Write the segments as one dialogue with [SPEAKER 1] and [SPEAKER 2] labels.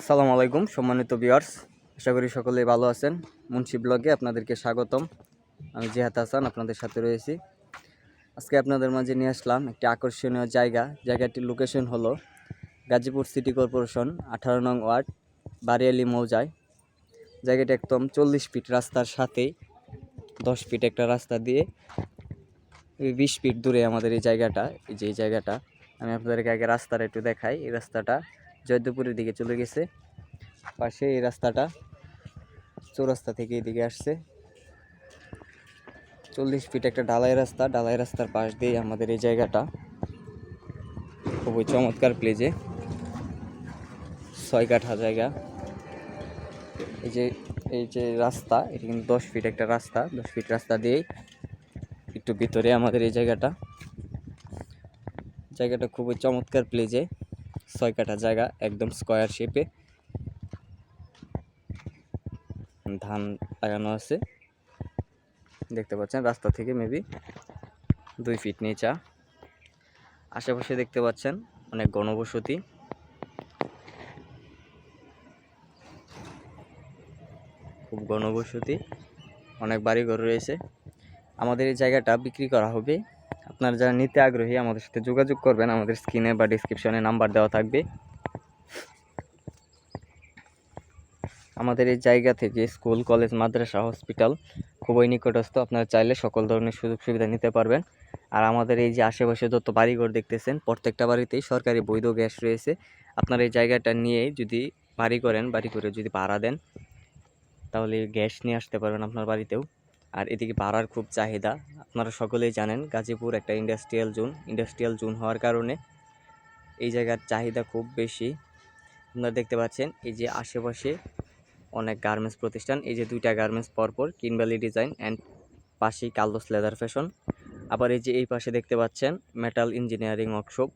[SPEAKER 1] আসসালামু আলাইকুম, সম্মানিত ভিউয়ার্স আশা করি সকলেই ভালো আছেন। মুন্সি ব্লগে আপনাদেরকে স্বাগতম। আমি জিহাদ হাসান, আপনাদের সাথে রয়েছি। আজকে আপনাদের মাঝে নিয়ে আসলাম একটি আকর্ষণীয় জায়গা। জায়গাটির লোকেশন হলো গাজীপুর সিটি কর্পোরেশন, আঠারো নং ওয়ার্ড বারিয়ালি মৌজায়। জায়গাটি একদম চল্লিশ ফিট রাস্তার সাথেই, দশ ফিট একটা রাস্তা দিয়ে বিশ ফিট দূরে আমাদের এই জায়গাটা, এই যে জায়গাটা। আমি আপনাদেরকে আগে রাস্তাটা একটু দেখাই। এই রাস্তাটা জয়দেবপুরের দিকে চলে গেছে। পাশে এই রাস্তাটা, চৌরাস্তা থেকে এদিকে আসছে। চল্লিশ ফিট একটা ঢালাই রাস্তা, ঢালাই রাস্তার পাশ দিয়ে আমাদের এই জায়গাটা। খুবই চমৎকার প্লেজে ছয় কাঠা জায়গা। এই যে এই যে রাস্তা, এটা কিন্তু দশ ফিট একটা রাস্তা। দশ ফিট রাস্তা দিয়েই একটু ভিতরে আমাদের এই জায়গাটা। জায়গাটা খুবই চমৎকার প্লেজে ছয় কাঠা জায়গা, একদম স্কোয়ার শেপে ধান লাগানো আছে। দেখতে পাচ্ছেন, রাস্তা থেকে মেবি দুই ফিট নিচা। আশেপাশে দেখতে পাচ্ছেন, অনেক গণবসতি খুব গণবসতি অনেক বাড়িঘর রয়েছে। আমাদের এই জায়গাটা বিক্রি করা হবে আপনারা যারা নিতে আগ্রহী, আমাদের সাথে যোগাযোগ করবেন। আমাদের স্ক্রিনে বা ডিসক্রিপশনে নাম্বার দেওয়া থাকবে। আমাদের এই জায়গা থেকে স্কুল, কলেজ, মাদ্রাসা হসপিটাল খুবই নিকটস্থ। আপনারা চাইলে সকল ধরনের সুযোগ সুবিধা নিতে পারবেন। আর আমাদের এই যে আশেপাশে যত বাড়িঘর দেখতেছেন, প্রত্যেকটা বাড়িতেই সরকারি বৈধ গ্যাস রয়েছে। আপনার এই জায়গাটা নিয়ে যদি বাড়ি করেন, বাড়ি করে যদি ভাড়া দেন, তাহলে গ্যাস নিয়ে আসতে পারবেন আপনার বাড়িতেও। আর এদিকে ভাড়ার খুব চাহিদা। আপনারা সকলেই জানেন গাজীপুর একটা ইন্ডাস্ট্রিয়াল জোন ইন্ডাস্ট্রিয়াল জোন হওয়ার কারণে এই জায়গার চাহিদা খুব বেশি। আপনারা দেখতে পাচ্ছেন এই যে আশেপাশে অনেক গার্মেন্টস প্রতিষ্ঠান, এই যে দুইটা গার্মেন্টস পরপর কিনবালি ডিজাইন অ্যান্ড পাশেই কার্লোস লেদার ফ্যাশন আবার এই যে এই পাশে দেখতে পাচ্ছেন মেটাল ইঞ্জিনিয়ারিং ওয়ার্কশপ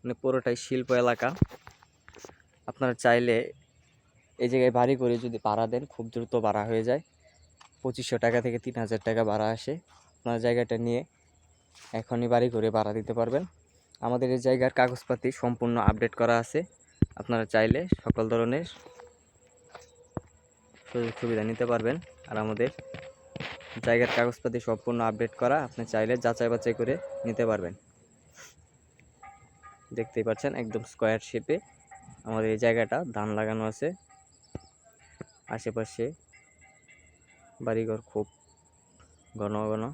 [SPEAKER 1] মানে পুরোটাই শিল্প এলাকা। আপনারা চাইলে এই জায়গায় বাড়ি করে যদি ভাড়া দেন, খুব দ্রুত ভাড়া হয়ে যায়। পঁচিশশো টাকা থেকে তিন হাজার টাকা ভাড়া আসে। আপনার জায়গাটা নিয়ে এখনই বাড়ি করে ভাড়া দিতে পারবেন। আমাদের এই জায়গার কাগজপাতি সম্পূর্ণ আপডেট করা আছে। আপনারা চাইলে সকল ধরনের সুযোগ সুবিধা নিতে পারবেন। আর আমাদের জায়গার কাগজপাতি সম্পূর্ণ আপডেট করা, আপনি চাইলে যাচাই বাছাই করে নিতে পারবেন। দেখতেই পাচ্ছেন একদম স্কোয়ার শেপে আমাদের এই জায়গাটা ধান লাগানো আছে। আশেপাশে বাড়িঘর খুব ঘন ঘন।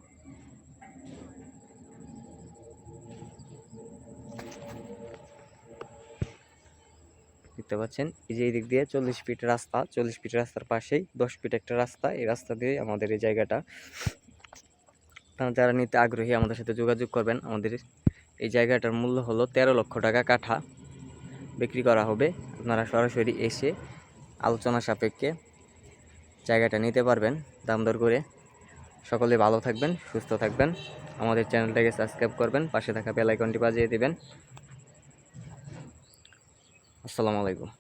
[SPEAKER 1] দেখতে পাচ্ছেন, এই যে এই দিক দিয়ে চল্লিশ ফিট রাস্তা, চল্লিশ ফিট রাস্তার পাশেই দশ ফিট একটা রাস্তা, এই রাস্তা দিয়ে আমাদের এই জায়গাটা। যারা নিতে আগ্রহী, আমাদের সাথে যোগাযোগ করবেন। আমাদের এই জায়গাটার মূল্য হলো তেরো লক্ষ টাকা কাঠা। বিক্রি করা হবে। আপনারা সরাসরি এসে আলোচনা সাপেক্ষে জায়গাটা নিতে পারবেন দাম দর করে। সকলে ভালো থাকবেন, সুস্থ থাকবেন। আমাদের চ্যানেলটাকে সাবস্ক্রাইব করবেন, পাশে থাকা বেলাইকনটি বাজিয়ে দেবেন। আসসালামু আলাইকুম।